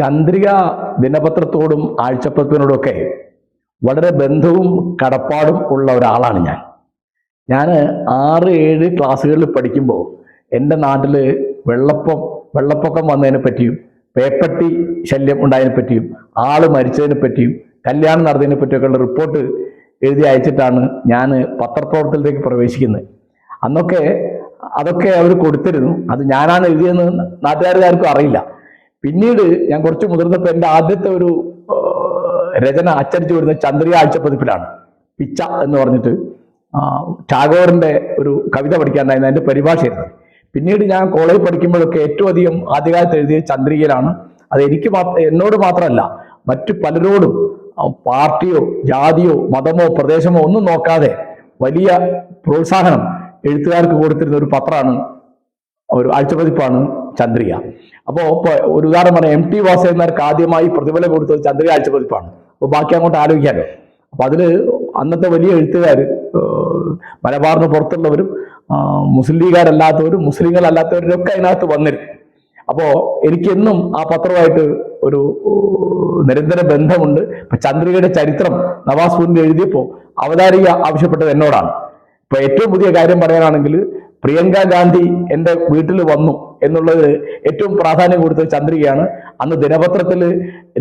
ചന്ദ്രിക ദിനപത്രത്തോടും ആഴ്ചപ്പത്തിനോടൊക്കെ വളരെ ബന്ധവും കടപ്പാടും ഉള്ള ഒരാളാണ് ഞാൻ. ഞാൻ ആറ് ഏഴ് ക്ലാസ്സുകളിൽ പഠിക്കുമ്പോൾ എന്റെ നാട്ടിൽ വെള്ളപ്പൊക്കം വെള്ളപ്പൊക്കം വന്നതിനെ പറ്റിയും പേപ്പട്ടി ശല്യം ഉണ്ടായതിനെ പറ്റിയും ആൾ മരിച്ചതിനെ പറ്റിയും കല്യാണം നടന്നതിനെ പറ്റിയൊക്കെയുള്ള റിപ്പോർട്ട് എഴുതി അയച്ചിട്ടാണ് ഞാൻ പത്രപ്രവർത്തനത്തിലേക്ക് പ്രവേശിക്കുന്നത്. അന്നൊക്കെ അതൊക്കെ അവർ കൊടുത്തിരുന്നു. അത് ഞാനാണ് എഴുതിയെന്ന് നാട്ടുകാർക്കാർക്കും അറിയില്ല. പിന്നീട് ഞാൻ കുറച്ച് മുതിർന്നപ്പോൾ എന്റെ ആദ്യത്തെ ഒരു രചന അച്ചടിച്ചു വരുന്ന ചന്ദ്രിക ആഴ്ചപ്പതിപ്പിലാണ്. പിച്ച എന്ന് പറഞ്ഞിട്ട് ടാഗോറിന്റെ ഒരു കവിത പഠിക്കാനായിരുന്നു അതിന്റെ പരിഭാഷയായിരുന്നു. പിന്നീട് ഞാൻ കോളേജ് പഠിക്കുമ്പോഴൊക്കെ ഏറ്റവും അധികം ആദ്യകാലത്ത് എഴുതിയത് ചന്ദ്രികയിലാണ്. അത് എനിക്ക് എന്നോട് മാത്രമല്ല മറ്റു പലരോടും പാർട്ടിയോ ജാതിയോ മതമോ പ്രദേശമോ ഒന്നും നോക്കാതെ വലിയ പ്രോത്സാഹനം എഴുത്തുകാർക്ക് കൊടുത്തിരുന്ന ഒരു പത്രമാണ് ഒരു ആഴ്ചപ്പതിപ്പാണ് ചന്ദ്രിക. അപ്പോൾ ഒരു ഉദാഹരണം പറയാം എം ടി വാസുദേവനാർക്ക് ആദ്യമായി പ്രതിഫലം കൊടുത്തത് ചന്ദ്രിക ആഴ്ചപ്പതിപ്പാണ് അപ്പോൾ ബാക്കി അങ്ങോട്ട് ആലോചിക്കാമല്ലോ അപ്പൊ അതിൽ അന്നത്തെ വലിയ എഴുത്തുകാർ മലബാറിന് പുറത്തുള്ളവരും മുസ്ലിം മുസ്ലിം ലീഗുകാരല്ലാത്തവരും മുസ്ലിങ്ങളല്ലാത്തവരും ഒക്കെ അതിനകത്ത് വന്നിരുന്നു. അപ്പോ എനിക്കെന്നും ആ പത്രമായിട്ട് ഒരു നിരന്തര ബന്ധമുണ്ട്. ഇപ്പം ചന്ദ്രികയുടെ ചരിത്രം നവാസ് പൂരിന് എഴുതിയപ്പോ അവതാരിക ആവശ്യപ്പെട്ടത് എന്നോടാണ്. ഇപ്പൊ ഏറ്റവും പുതിയ കാര്യം പറയാനാണെങ്കിൽ പ്രിയങ്ക ഗാന്ധി എന്റെ വീട്ടിൽ വന്നു. എന്നുള്ളത് ഏറ്റവും പ്രാധാന്യം കൊടുത്ത ചന്ദ്രികയാണ്. അന്ന് ദിനപത്രത്തിൽ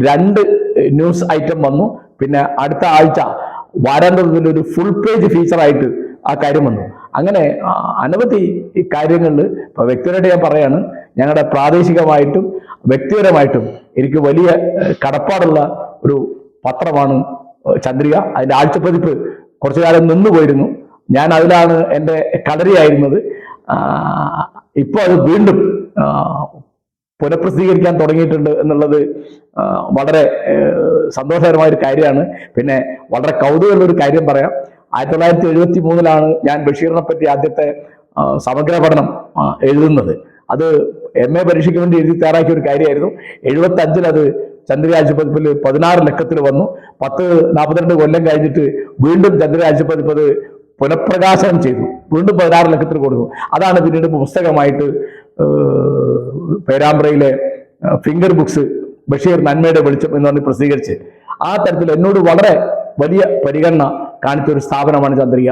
രണ്ട് ന്യൂസ് ഐറ്റം വന്നു. പിന്നെ അടുത്ത ആഴ്ച വാരാന്തരത്തിൽ ഒരു ഫുൾ പേജ് ഫീച്ചറായിട്ട് ആ കാര്യം വന്നു. അങ്ങനെ അനവധി കാര്യങ്ങളിൽ ഇപ്പൊ വ്യക്തിപരമായിട്ട് ഞാൻ പറയാണ് ഞങ്ങളുടെ പ്രാദേശികമായിട്ടും വ്യക്തിപരമായിട്ടും എനിക്ക് വലിയ കടപ്പാടുള്ള ഒരു പത്രമാണ് ചന്ദ്രിക. അതിന്റെ ആഴ്ചപ്പതിപ്പ് കുറച്ചു കാലം നിന്നുപോയിരുന്നു. ഞാൻ അതിലാണ് എന്റെ കളരിയായിരുന്നത് ഇപ്പോൾ അത് വീണ്ടും പുനഃപ്രസിദ്ധീകരിക്കാൻ തുടങ്ങിയിട്ടുണ്ട് എന്നുള്ളത് വളരെ സന്തോഷകരമായ ഒരു കാര്യമാണ്. പിന്നെ വളരെ കൗതുകമുള്ള ഒരു കാര്യം പറയാം. ആയിരത്തി തൊള്ളായിരത്തി എഴുപത്തി മൂന്നിലാണ് ഞാൻ ബഷീറിനെ പറ്റി ആദ്യത്തെ സമഗ്ര പഠനം എഴുതുന്നത്. അത് എം എ പരീക്ഷയ്ക്ക് വേണ്ടി എഴുതി തയ്യാറാക്കിയ ഒരു കാര്യമായിരുന്നു. എഴുപത്തി അഞ്ചിൽ അത് ചന്ദ്രരാജപതിപ്പിൽ പതിനാറ് ലക്കത്തിൽ വന്നു. പത്ത് നാൽപ്പത്തിരണ്ട് കൊല്ലം കഴിഞ്ഞിട്ട് വീണ്ടും ചന്ദ്രരാജപതിപ്പ് അത് പുനഃപ്രകാശനം ചെയ്തു. വീണ്ടും പതിനാറ് ലക്കത്തിൽ കൊടുത്തു. അതാണ് പിന്നീട് പുസ്തകമായിട്ട് പേരാമ്പ്രയിലെ ഫിംഗർ ബുക്സ് ബഷീർ നന്മയുടെ വെളിച്ചം എന്ന് പറഞ്ഞ് പ്രസിദ്ധീകരിച്ച്. ആ തരത്തിൽ എന്നോട് വളരെ വലിയ പരിഗണന കാണിച്ച ഒരു സ്ഥാപനമാണ് ചന്ദ്രിക.